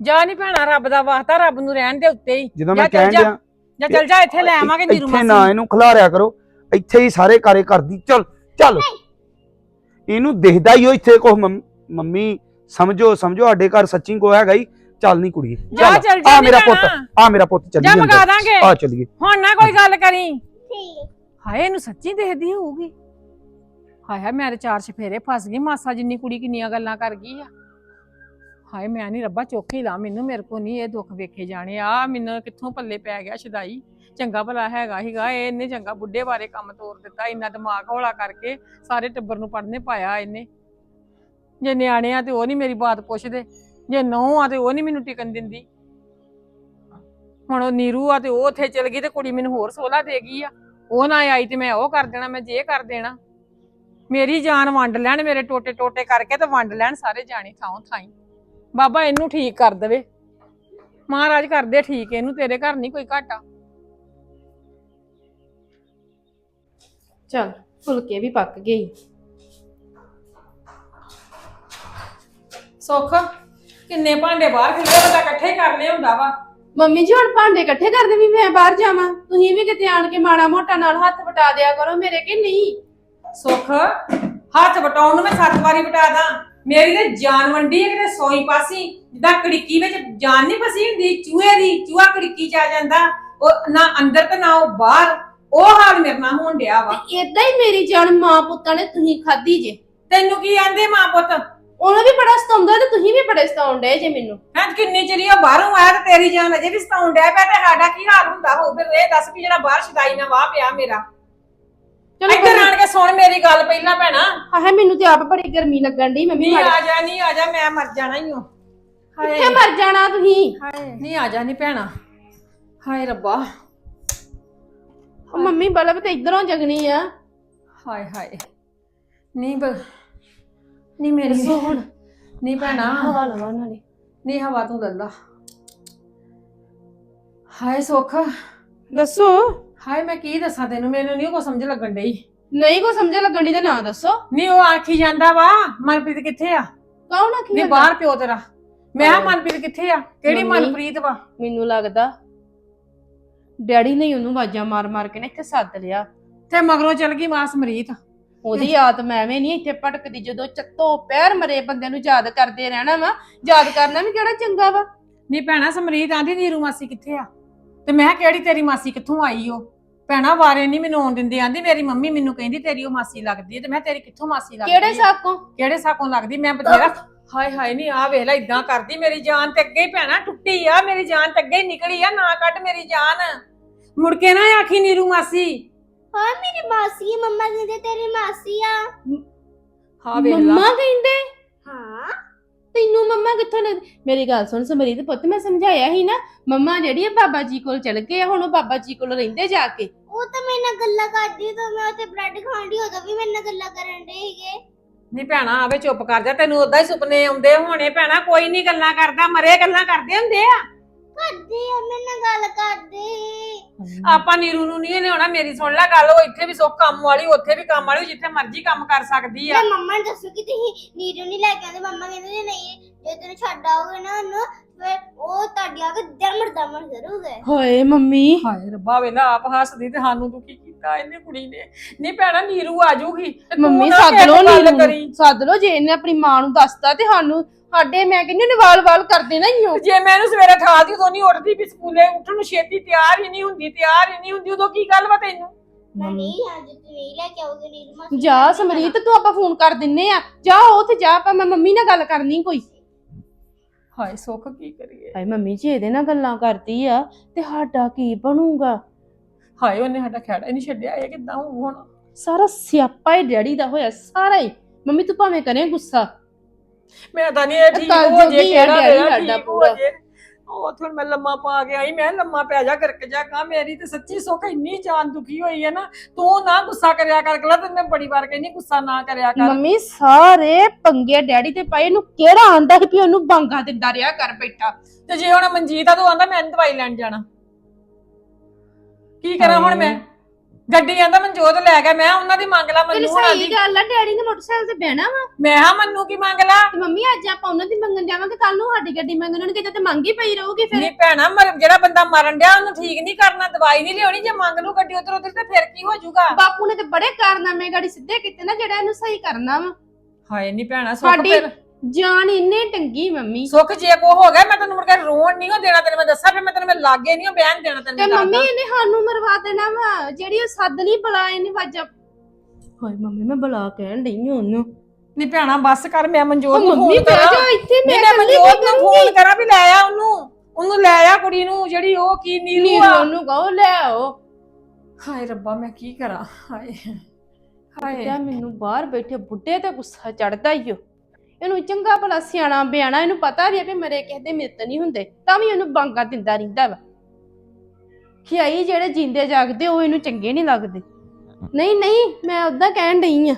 ਜਾ ਨਹੀਂ ਭੈਣਾ ਰੱਬ ਦਾ ਵਾਸਤਾ ਰੱਬ ਨੂੰ ਰਹਿਣ ਦੇ ਉੱਤੇ ਹੀ ਜਦੋਂ ਜਾ ਮੈਂ ਚੱਲ ਕਹਿਣ ਜਾ। ਡਿਆ ਜਾਂ ਚੱਲ ਜਾ ਇੱਥੇ ਲੈ ਆਵਾਂਗੇ ਨੀਰੂ ਇੱਥੇ ਨਾ ਮਾਸੀ ਇਹਨੂੰ ਖਿਲਾਰਿਆ ਕਰੋ। ਇੱਥੇ ਹੀ ਸਾਰੇ ਕਾਰੇ ਕਰਦੀ। ਚੱਲ ਚੱਲ। ਇਹਨੂੰ ਦਿਖਦਾ ਹੀ ਉਹ ਇੱਥੇ ਕੋ ਮੰਮੀ ਸਮਝੋ ਸਮਝੋ ਸਾਡੇ ਘਰ ਸੱਚੀ ਕੋ ਹੈਗਾ ਹੀ ਚੱਲ ਨਹੀਂ ਕੁੜੀ ਜਾ ਚੱਲ ਜਾ ਆ ਮੇਰਾ। ਪੁੱਤ ਆ ਮੇਰਾ ਪੁੱਤ ਜਾ ਚੱਲੀ ਮਗਾ ਦਾਂਗੇ। ਆ ਚੱਲੀਏ। ਹੁਣ ਨਾ ਕੋਈ ਗੱਲ ਕਰੀ। ਠੀਕ। ਹਾਏ ਇਹਨੂੰ ਸੱਚੀ ਦੇਖਦੀ ਹੋਊਗੀ। ਹਾਏ ਹਾਏ ਮੈਂ ਤੇ ਚਾਰ ਚਫੇਰੇ ਫਸ ਗਈ ਮਾਸਾ ਜਿੰਨੀ ਕੁੜੀ ਕਿੰਨੀਆਂ ਗੱਲਾਂ ਕਰ ਗਈ ਆ। ਹਾਏ ਮੈਂ ਨਹੀਂ ਰੱਬਾ ਚੋਖੀ ਲਾ ਮੈਨੂੰ ਮੇਰੇ ਕੋ ਨਹੀਂ ਇਹ ਦੁੱਖ ਵੇਖੇ ਜਾਣੇ। ਆ ਮੈਨੂੰ ਕਿੱਥੋਂ ਪੱਲੇ ਪੈ ਗਿਆ ਸ਼ਦਾਈ ਚੰਗਾ ਭਲਾ ਹੈਗਾ ਹੀਗਾ ਇਹ ਇਹਨੇ ਚੰਗਾ ਬੁੱਢੇ ਬਾਰੇ ਕੰਮ ਤੋਰ ਦਿੱਤਾ ਇੰਨਾ ਦਿਮਾਗ ਹੌਲਾ ਕਰਕੇ ਸਾਰੇ ਟੱਬਰ ਨੂੰ ਪੜਨੇ ਪਾਇਆ ਇਹਨੇ। ਜੇ ਨਿਆਣੇ ਆ ਤੇ ਉਹ ਨਹੀਂ ਮੇਰੀ ਬਾਤ ਪੁੱਛਦੇ। ਜੇ ਨਹੁੰ ਆ ਤੇ ਉਹ ਨਹੀਂ ਮੈਨੂੰ ਟਿਕਣ ਦਿੰਦੀ। ਹੁਣ ਉਹ ਨੀਰੂ ਆ ਤੇ ਉਹ ਉੱਥੇ ਚਲ ਗਈ ਤੇ ਕੁੜੀ ਮੈਨੂੰ ਹੋਰ ਸੋਲਾ ਦੇ ਗਈ ਆ। ਉਹ ਨਾ ਆਈ ਤੇ ਮੈਂ ਉਹ ਕਰ ਦੇਣਾ, ਮੈਂ ਜੇ ਕਰ ਦੇਣਾ। ਮੇਰੀ ਜਾਨ ਵੰਡ ਲੈਣ, ਮੇਰੇ ਟੋਟੇ ਟੋਟੇ ਕਰਕੇ ਤੇ ਵੰਡ ਲੈਣ ਸਾਰੇ ਜਾਣੀ ਥਾਂ ਥਾਈ। ਬਾਬਾ ਇਹਨੂੰ ਠੀਕ ਕਰ ਦੇਵੇ। ਮਹਾਰਾਜ ਕਰਦੇ ਠੀਕ, ਇਹਨੂੰ ਤੇਰੇ ਘਰ ਨਹੀਂ ਕੋਈ ਘਾਟਾ। ਚਲ, ਫੁਲਕੇ ਵੀ ਪੱਕ ਗਏ। ਸੁੱਖ? ਕਿੰਨੇ ਭਾਂਡੇ ਬਾਹਰ ਖਿਲਰੇ ਬੰਦਾ ਇਕੱਠੇ ਕਰਨੇ ਹੁੰਦਾ ਵਾ। ਮੰਮੀ ਜੀ ਹੁਣ ਭਾਂਡੇ ਇਕੱਠੇ ਕਰਦੇ ਵੀ ਮੈਂ ਬਾਹਰ ਜਾਵਾਂ। ਤੁਸੀਂ ਵੀ ਕਿਤੇ ਆਣ ਕੇ ਮਾੜਾ ਮੋਟਾ ਨਾਲ ਹੱਥ ਵਟਾ ਦਿਆ ਕਰੋ ਮੇਰੇ ਕਿ ਨਹੀਂ? ਸੁੱਖ ਹੱਥ ਵਟਾਉਣ ਨੂੰ ਮੈਂ ਸੱਤ ਵਾਰੀ ਵਟਾ ਦਾਂ। ਮੇਰੀ ਤੇ ਜਾਨ ਵੰਡੀ ਹੈ ਕਿਤੇ ਸੋਈ ਪਾਸੀ ਜਿੱਦਾਂ ਕੜਿੱਕੀ ਵਿੱਚ ਜਾਨ ਨਹੀਂ ਫਸੀ ਹੁੰਦੀ ਚੂਹੇ ਦੀ ਚੂਹਾ ਕੜਿੱਕੀ ਚ ਆ ਜਾਂਦਾ। ਉਹ ਨਾ ਅੰਦਰ ਤੇ ਨਾ ਉਹ ਬਾਹਰ ਉਹ ਹਾਲ ਮੇਰੇ ਨਾਲ ਹੋਣ ਡਿਆ ਵਾ। ਇਦਾਂ ਹੀ ਮੇਰੀ ਜਾਨ ਮਾਂ ਪੁੱਤਾਂ ਨੇ ਤੁਸੀਂ ਖਾਧੀ ਜੇ। ਤੈਨੂੰ ਕੀ ਆਂਦੇ ਮਾਂ ਪੁੱਤ? ਉਹਨੂੰ ਵੀ ਬੜਾ ਸਤਾਉਂਦਾ ਤੇ ਤੁਸੀਂ ਵੀ ਬੜੇ ਸਤਾਉਣ ਡਏ ਜੇ ਮੈਨੂੰ। ਹੈਂ ਕਿੰਨੀ ਚਿਰੀ ਉਹ ਬਾਹਰੋਂ ਆਇਆ ਤੇ ਤੇਰੀ ਜਾਨ ਅਜੇ ਵੀ ਸਤਾਉਣ ਡਿਆ ਪਿਆ ਤੇ ਸਾਡਾ ਕੀ ਹਾਲ ਹੁੰਦਾ ਹੋਊ? ਫਿਰ ਇਹ ਦੱਸ ਵੀ ਜਿਹੜਾ ਬਾਹਰ ਸ਼ਦਾਈ ਨਾ ਵਾਹ ਪਿਆ ਮੇਰਾ। ਚਲੋ ਇੱਧਰ ਆਣ ਕੇ ਸੁਣ ਮੇਰੀ ਗੱਲ ਪਹਿਲਾਂ ਭੈਣਾ। ਆਹ ਮੈਨੂੰ ਤੇ ਆਪ ਬੜੀ ਗਰਮੀ ਲੱਗਣ ਡਈ ਮੰਮੀ ਨਹੀਂ ਹਾਏ ਆ ਜਾ ਨਹੀਂ ਆ ਜਾ ਮੈਂ ਮਰ ਜਾਣਾ ਹੀ ਹਾਂ। ਕਿੱਥੇ ਮਰ ਜਾਣਾ ਤੁਸੀਂ? ਨਹੀਂ ਆ ਜਾ ਨਹੀਂ ਭੈਣਾ। ਹਾਏ ਰੱਬਾ। ਉਹ ਮੰਮੀ ਬਲਬ ਤੇ ਇਧਰੋਂ ਜਗਣੀ ਆ। ਹਾਏ ਹਾਏ। ਨਹੀਂ ਬ ਨਹੀਂ ਮੇਰੀ ਦੱਸੋ ਹੁਣ ਨਹੀਂ ਭੈਣਾ। ਹਵਾ ਲਵਾ ਨਾਲੇ ਨਹੀਂ ਹਵਾ ਤੂੰ ਲੱਲਾ ਹਾਏ ਸੁੱਖ। ਦੱਸੋ। ਹਾਏ ਮੈਂ ਕੀ ਦੱਸਾਂ ਤੈਨੂੰ? ਮੈਨੂੰ ਨਹੀਂ ਕੋ ਸਮਝ ਲੱਗਣ ਡਈ। ਨਹੀਂ ਕੋ ਸਮਝ ਲੱਗਣ ਦੀ ਤੇ ਨਾ ਦੱਸੋ। ਨਹੀਂ ਉਹ ਆਖੀ ਜਾਂਦਾ ਵਾ ਮਨਪ੍ਰੀਤ ਕਿੱਥੇ ਆ? ਕੌਣ ਆਖੀ ਨਹੀਂ? ਬਾਹਰ ਪਿਓ ਤੇਰਾ। ਮੈਂ ਕਿਹਾ। ਮਨਪ੍ਰੀਤ ਕਿੱਥੇ ਆ? ਕਿਹੜੀ ਮੰਮੀ। ਮਨਪ੍ਰੀਤ ਵਾ? ਮੈਨੂੰ ਲੱਗਦਾ ਡੈਡੀ ਨੇ ਹੀ ਉਹਨੂੰ ਆਵਾਜ਼ਾਂ ਮਾਰ ਮਾਰ ਕੇ ਨਾ ਇੱਥੇ ਸੱਦ ਲਿਆ। ਤੇ ਮਗਰੋਂ ਚਲ ਗਈ ਮਾਂ ਉਹਦੀ ਆਤਮਾ ਐਵੇਂ ਨਹੀਂ ਇੱਥੇ ਭਟਕਦੀ ਜਦੋਂ ਚੱਤੋ ਪੈਰ ਮਰੇ ਬੰਦੇ ਨੂੰ ਯਾਦ ਕਰਦੇ ਰਹਿਣਾ ਵਾ ਯਾਦ ਕਰਨਾ ਵੀ ਕਿਹੜਾ ਚੰਗਾ ਵਾ। ਨਹੀਂ ਭੈਣਾ ਸਮਰੀਤ ਆਂਦੀ ਨੀਰੂ ਮਾਸੀ ਕਿੱਥੇ ਆ? ਤੇ ਮੈਂ ਕਿਹਾ ਕਿਹੜੀ ਤੇਰੀ ਮਾਸੀ ਕਿੱਥੋਂ ਆਈ ਓ? ਭੈਣਾ ਵਾਰੇ ਨਹੀਂ ਮੈਨੂੰ ਆਉਣ ਦਿੰਦੀ ਆਂਦੀ ਮੇਰੀ ਮੰਮੀ ਮੈਨੂੰ ਕਹਿੰਦੀ ਤੇਰੀ ਉਹ ਮਾਸੀ ਲੱਗਦੀ ਹੈ ਤੇ ਮੈਂ ਤੇਰੀ ਕਿੱਥੋਂ ਮਾਸੀ ਲੱਗਦੀ ਕਿਹੜੇ ਹੈ? ਸਾਕੋਂ? ਕਿਹੜੇ ਸਾਕੋਂ ਲੱਗਦੀ? ਮੈਂ ਬਥੇਰਾ ਹਾਏ ਹਾਏ ਨਹੀਂ ਆ ਵੇਖ ਲੈ ਇਦਾਂ ਕਰਦੀ ਮੇਰੀ ਜਾਨ ਤੇ ਅੱਗੇ ਹੀ ਭੈਣਾ ਟੁੱਟੀ ਆ ਮੇਰੀ ਜਾਨ ਤੇ ਅੱਗੇ ਹੀ ਨਿਕਲੀ ਆ ਨਾ ਕੱਢ ਮੇਰੀ ਜਾਨ। ਮੁੜ ਕੇ ਨਾ ਆਖੀ ਨੀਰੂ ਮਾਸੀ ਹਾਂ ਮੇਰੀ ਮਾਸੀ ਮੰਮਾ ਕਹਿੰਦੇ ਤੇਰੀ ਮਾਸੀ ਆ। ਹਾਂ ਵੇਖ ਲਾ। ਮੰਮਾ ਕਹਿੰਦੇ? ਹਾਂ। ਤੈਨੂੰ ਮੰਮਾ ਕਿੱਥੋਂ ਲੱਗ ਮੇਰੀ ਗੱਲ ਸੁਣ ਸਮਰੀਤ ਪੁੱਤ ਮੈਂ ਸਮਝਾਇਆ ਸੀ ਨਾ ਮੰਮਾ ਜਿਹੜੀ ਆ ਬਾਬਾ ਜੀ ਕੋਲ ਚਲ ਗਏ ਆ, ਹੁਣ ਉਹ ਬਾਬਾ ਜੀ ਕੋਲ ਰਹਿੰਦੇ ਜਾ ਕੇ। ਉਹ ਤਾਂ ਮੇਰੇ ਨਾਲ ਗੱਲਾਂ ਕਰਦੀ ਤਾਂ ਮੈਂ ਉੱਥੇ ਬ੍ਰੈਡ ਖਾਣ ਦੀ ਉਦੋਂ ਵੀ ਮੇਰੇ ਨਾਲ ਗੱਲਾਂ ਕਰਨ ਦੇ ਸੀਗੇ। ਨਹੀਂ ਭੈਣਾ ਆਵੇ ਚੁੱਪ ਕਰ ਜਾ ਤੈਨੂੰ ਉਦਾਂ ਹੀ ਸੁਪਨੇ ਆਉਂਦੇ ਹੋਣੇ ਭੈਣਾ ਕੋਈ ਨਹੀਂ ਗੱਲਾਂ ਕਰਦਾ ਮਰੇ ਗੱਲਾਂ ਕਰਦੇ ਹੁੰਦੇ ਆ। ਕਰਦੇ ਆ ਮੇਰੇ ਨਾਲ ਗੱਲ ਕਰਦੇ। ਆਪਾਂ ਨੀਰੂ ਨੂੰ ਨਹੀਂ ਲਿਆਉਣਾ ਮੇਰੀ ਸੁਣ ਲੈ ਗੱਲ ਉਹ ਇੱਥੇ ਵੀ ਸੁੱਖ ਕੰਮ ਵਾਲੀ ਉੱਥੇ ਵੀ ਕੰਮ ਵਾਲੀ ਜਿੱਥੇ ਮਰਜ਼ੀ ਕੰਮ ਕਰ ਸਕਦੀ ਆ। ਮੈਂ ਮੰਮਾ ਨੂੰ ਦੱਸੂ ਕਿ ਤੁਸੀਂ ਨੀਰੂ ਨਹੀਂ ਲੈ ਕੇ ਆਉਂਦੇ ਮੰਮਾ ਕਹਿੰਦੇ ਜੀ ਨਹੀਂ ਜੇ ਤੈਨੂੰ ਛੱਡ ਆਓਗੇ ਨਾ ਉਹਨੂੰ ਫਿਰ ਉਹ ਤੁਹਾਡੀ ਆ ਕੇ ਦਮੜ ਦਮੜ ਕਰੂਗੇ। ਹੋਏ ਮੰਮੀ। ਹਾਏ ਰੱਬਾ ਵੇਲਾ ਆਪ ਹੱਸਦੀ ਤੇ ਸਾਨੂੰ ਦੁਖੀ ਕੀਤਾ ਇਹਨੇ ਕੁੜੀ ਨੇ। ਨਹੀਂ ਭੈਣਾ ਨੀਰੂ ਆ ਜਾਊਗੀ। ਤੇ ਤੂੰ ਮੰਮੀ ਨਾ ਸੱਦ ਕਿਸੇ ਲੋ ਨਾਲ ਗੱਲ ਨੀਰੂ ਕਰੀ। ਨੂੰ। ਸੱਦ ਲੋ ਜੇ ਇਹਨੇ ਆਪਣੀ ਮਾਂ ਨੂੰ ਦੱਸਤਾ ਤੇ ਸਾਨੂੰ ਸਾਡੇ ਮੈਂ ਕਹਿੰਦੀ ਉਹਨੇ ਵਾਲ ਵਾਲ ਕਰ ਦੇਣਾ ਹੀ ਹੋ ਜੇ ਮੈਂ ਇਹਨੂੰ ਸਵੇਰੇ ਠਾਦੀ ਉਦੋਂ ਨਹੀਂ ਉੱਠਦੀ ਵੀ ਸਕੂਲੇ ਉੱਠਣ ਨੂੰ ਛੇਤੀ ਤਿਆਰ ਹੀ ਨਹੀਂ ਹੁੰਦੀ ਤਿਆਰ ਹੀ ਨਹੀਂ ਹੁੰਦੀ ਉਦੋਂ ਕੀ ਗੱਲ ਵਾ ਤੈਨੂੰ? ਮੈਂ ਨਹੀਂ ਅੱਜ ਤੂੰ ਨਹੀਂ ਲੈ ਕੇ ਆਓਗੇ ਨੀਰੂ ਮਾਸੀ ਜਾ ਸਮਰੀਤ ਤੂੰ ਆਪਾਂ ਫੋਨ ਕਰ ਦਿੰਨੇ ਆ। ਜਾ ਉੱਥੇ ਜਾ ਆਪਾਂ ਮੈਂ ਮੰਮੀ ਨਾਲ ਗੱਲ ਕਰਨੀ ਕੋਈ। ਹਾਏ ਸੁੱਖ ਕੀ ਕਰੀਏ? ਹਾਏ ਮੰਮੀ ਜੀ ਇਹਦੇ ਨਾਲ ਗੱਲਾਂ ਕਰਦੀ ਆ ਤੇ ਸਾਡਾ ਕੀ ਬਣੂਗਾ? ਹਾਏ ਉਹਨੇ ਸਾਡਾ ਖੈੜਾ ਹੀ ਨਹੀਂ ਛੱਡਿਆ ਇਹ ਕਿੱਦਾਂ ਹੋਊ ਹੁਣ? ਸਾਰਾ ਸਿਆਪਾ ਹੀ ਡੈਡੀ ਦਾ ਹੋਇਆ ਸਾਰਾ ਹੀ। ਮੰਮੀ ਤੂੰ ਭਾਵੇਂ ਕਰੇ ਗੁੱਸਾ। ਮੈਂ ਤਾਂ ਨਹੀਂ ਇਹ ਠੀਕ ਹੋ ਜੇ ਕਿਹੜਾ ਡੈਡੀ ਸਾਡਾ ਠੀਕ ਹੋ ਪੂਰਾ। ਜੇ ਉਹ ਹੁਣ ਮੈਂ ਲੰਮਾ ਪਾ ਕੇ ਆਈ ਮੈਂ ਲੰਮਾ ਪੈ ਜਾ ਕਰਕੇ ਜਾ ਕਾ ਮੇਰੀ ਤੇ ਸੱਚੀ ਸੁੱਖ ਇੰਨੀ ਜਾਨ ਦੁਖੀ ਹੋਈ ਹੈ ਨਾ ਤੂੰ ਨਾ ਗੁੱਸਾ ਕਰਿਆ ਕਰ ਕਲਾ ਤੈਨੂੰ ਮੈਂ ਬੜੀ ਵਾਰ ਕਹਿੰਦੀ ਗੁੱਸਾ ਨਾ ਕਰਿਆ ਕਰ। ਮੰਮੀ ਸਾਰੇ ਪੰਗੇ ਡੈਡੀ ਤੇ ਪਏ ਨੂੰ ਕਿਹੜਾ ਆਂਦਾ ਸੀ ਵੀ ਉਹਨੂੰ ਬਾਂਗਾ ਦਿੰਦਾ ਰਿਹਾ ਕਰ ਬੈਠਾ? ਤੇ ਜੇ ਹੁਣ ਮਨਜੀਤ ਆ ਤੂੰ ਆਂਦਾ ਮੈਂ ਨੀ ਦਵਾਈ ਲੈਣ ਜਾਣਾ। ਕੀ ਕਰਾਂ ਹੁਣ ਮੈਂ? ਗੱਡੀ ਆਂਦਾ ਮਨਜੋਤ ਲੈ ਗਿਆ ਮੈਂ ਉਹਨਾਂ ਦੀ ਮੰਗ ਲਾ ਤੇਰੀ ਮੰਨੂ ਹੋਣਾ ਸਹੀ ਗੱਲ ਆ ਡੈਡੀ ਨੇ ਮੋਟਰਸਾਈਕਲ ਤੇ ਬਹਿਣਾ ਵਾ। ਮੈਂ ਹਾਂ ਮੰਨੂ ਕੀ ਮੰਗ ਲਾ? ਤੇ ਮੰਮੀ ਅੱਜ ਆਪਾਂ ਉਹਨਾਂ ਦੀ ਮੰਗਣ ਜਾਵਾਂਗੇ ਕੱਲ ਨੂੰ ਸਾਡੀ ਗੱਡੀ ਮੰਗਣ ਉਹਨੇ ਕਿਤੇ ਤੇ ਮੰਗੀ ਪਈ ਰਹੂਗੀ ਫਿਰ। ਨਹੀਂ ਭੈਣਾ ਮਰ ਜਿਹੜਾ ਬੰਦਾ ਮਰਨ ਡਿਆ ਉਹਨੂੰ ਠੀਕ ਨਹੀਂ ਕਰਨਾ ਦਵਾਈ ਨਹੀਂ ਲਿਆਉਣੀ ਜੇ ਮੰਗ ਲੂ ਗੱਡੀ ਉਧਰ ਉਧਰ ਤੇ ਫਿਰ ਕੀ ਹੋ ਜਾਊਗਾ? ਬਾਪੂ ਨੇ ਤੇ ਬੜੇ ਕਾਰਨਾਮੇ ਗਾੜੀ ਸਿੱਧੇ ਕੀਤੇ ਨਾ ਜਿਹੜਾ ਇਹਨੂੰ ਸਹੀ ਕਰਨਾ ਵਾ। ਹਾਏ ਨਹੀਂ ਭੈਣਾ ਸੁੱਖ ਸਾਡੀ ਫਿਰ। ਜਾਨ ਇੰਨੇ ਟੰਗੀ ਮੰਮੀ। ਸੁੱਖ ਜੇ ਕੋ ਹੋ ਗਿਆ ਮੈਂ ਤੈਨੂੰ ਮੁੜ ਕੇ ਰੋਣ ਨਹੀਂ ਹੋ ਦੇਣਾ ਤੈਨੂੰ ਮੈਂ ਦੱਸਾਂ ਫਿਰ ਮੈਂ ਤੈਨੂੰ ਮੈਂ ਲਾਗੇ ਨਹੀਂ ਹੋ ਬਿਆਨ ਦੇਣਾ ਤੇ ਤੈਨੂੰ ਮੰਮੀ ਦੱਸਦਾ। ਇਹਨੇ ਸਾਨੂੰ ਮਰਵਾ ਦੇਣਾ ਵਾ ਜਿਹੜੀ ਉਹ ਸੱਦ ਨਹੀਂ ਬੁਲਾ ਇਹਨੇ ਵਾਜਾ। ਹਾਏ ਮੰਮੀ ਮੈਂ ਬੁਲਾ ਕਹਿਣ ਡਈ ਹਾਂ ਉਹਨੂੰ। ਨਹੀਂ ਭੈਣਾ ਬੱਸ ਕਰ ਮੈਂ ਮਨਜੋਤ ਉਹ ਨੂੰ ਮੰਮੀ ਫੋਨ ਬਹਿ ਕਰਾਂ। ਇੱਥੇ ਮੈਂ ਇਕੱਲੀ ਮਨਜੋਤ ਕੀ ਨੂੰ ਕਰੂੰਗੀ? ਫੋਨ ਕਰਾਂ ਵੀ ਲੈ ਆ ਉਹਨੂੰ। ਉਹਨੂੰ ਲੈ ਆ ਕੁੜੀ ਨੂੰ ਜਿਹੜੀ ਉਹ ਕੀ ਨੀਰੂ ਨੀਰੂ ਆ। ਉਹਨੂੰ ਕਹੋ ਲੈ ਆਓ। ਹਾਏ ਰੱਬਾ ਮੈਂ ਕੀ ਕਰਾਂ? ਹਾਏ ਹਾਏ। ਤਾਂ ਮੈਨੂੰ ਬਾਹਰ ਬੈਠੇ ਬੁੱਢੇ ਤੇ ਗੁੱਸਾ ਚੜਦਾ ਈ ਓ। ਇਹਨੂੰ ਚੰਗਾ ਭਲਾ ਸਿਆਣਾ ਬਿਆਣਾ ਇਹਨੂੰ ਪਤਾ ਵੀ ਆ ਵੀ ਮਰੇ ਕਿਸੇ ਦੇ ਮਿੱਤ ਨਹੀਂ ਹੁੰਦੇ ਤਾਂ ਵੀ ਇਹਨੂੰ ਬਾਂਗਾ ਦਿੰਦਾ ਰਹਿੰਦਾ ਵਾ ਖਿਆਈ ਜਿਹੜੇ ਜਿੰਦੇ ਜਾਗਦੇ ਉਹ ਇਹਨੂੰ ਚੰਗੇ ਨਹੀਂ ਲੱਗਦੇ ਨਹੀਂ ਨਹੀਂ ਮੈਂ ਉਦਾਂ ਕਹਿਣ ਡਈ ਆ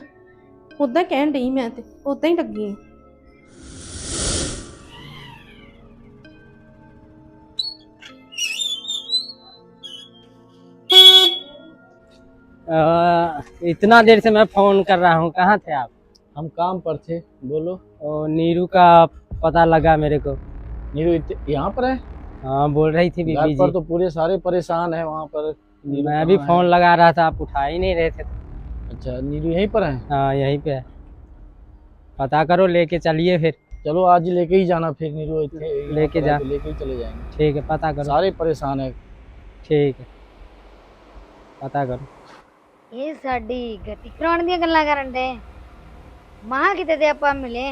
ਉਦਾਂ ਕਹਿਣ ਡਈ ਮੈਂ ਤੇ ਉਦਾਂ ਹੀ ਲੱਗੀ ਆ अ, इतना देर से मैं फोन कर रहा हूँ कहाँ थे आप हम काम पर थे बोलो ओ, नीरू का पता लगा मेरे को नीरू इत- यहाँ पर है हाँ बोल रही थी घर बीबी पर जी तो पूरे सारे परेशान है वहाँ पर नीरू मैं भी कहाँ फोन है? लगा रहा था आप उठा ही नहीं रहे थे अच्छा नीरू यहीं पर है हाँ यहीं पे है पता करो लेके चलिए फिर चलो आज लेके ही जाना फिर नीरू इतने यहाँ लेके पर है जा। तो लेके ही चले जाएंगे ठीक है पता करो सारे परेशान है ठीक है पता करो ਇਹ ਸਾਡੀ ਗਤੀ ਕਰਾਉਣ ਦੀਆਂ ਗੱਲਾਂ ਕਰਨ ਦੇ ਮਾਂ ਕਿਤੇ ਤੇ ਆਪਾਂ ਮਿਲੇ।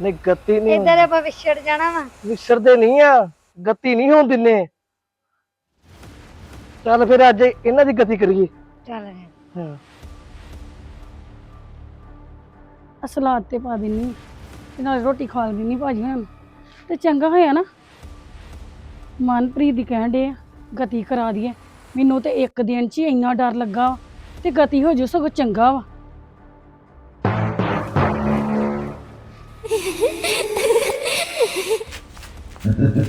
ਨਹੀਂ ਗੱਤੀ ਨਹੀਂ ਇਧਰ ਆਪਾਂ ਵਿਛੜ ਜਾਣਾ ਵਾ। ਵਿਛੜਦੇ ਨਹੀਂ ਆ ਗੱਤੀ ਨਹੀਂ ਹੋਣ ਦਿੰਨੇ ਚੱਲ ਫਿਰ ਅੱਜ ਇਹਨਾਂ ਦੀ ਗੱਤੀ ਕਰੀਏ। ਚੱਲ। ਹਾਂ। ਸਲਾਦ ਤੇ ਪਾ ਦਿੰਨੀ ਤੇ ਨਾਲ ਰੋਟੀ ਖਾ ਲੈਣੀ ਭਾਜੀ ਹੁਣ ਤੇ ਚੰਗਾ ਹੋਇਆ ਨਾ। ਮਨਪ੍ਰੀਤ ਦੀ ਕਹਿਣ ਦੇ ਗਤੀ ਕਰਾ ਦਈਏ। ਮੈਨੂੰ ਤੇ ਇੱਕ ਦਿਨ 'ਚ ਹੀ ਇੰਨਾ ਡਰ ਲੱਗਾ ਤੇ ਗਤੀ ਹੋ ਜੂ ਸਗੋਂ ਚੰਗਾ ਵਾ।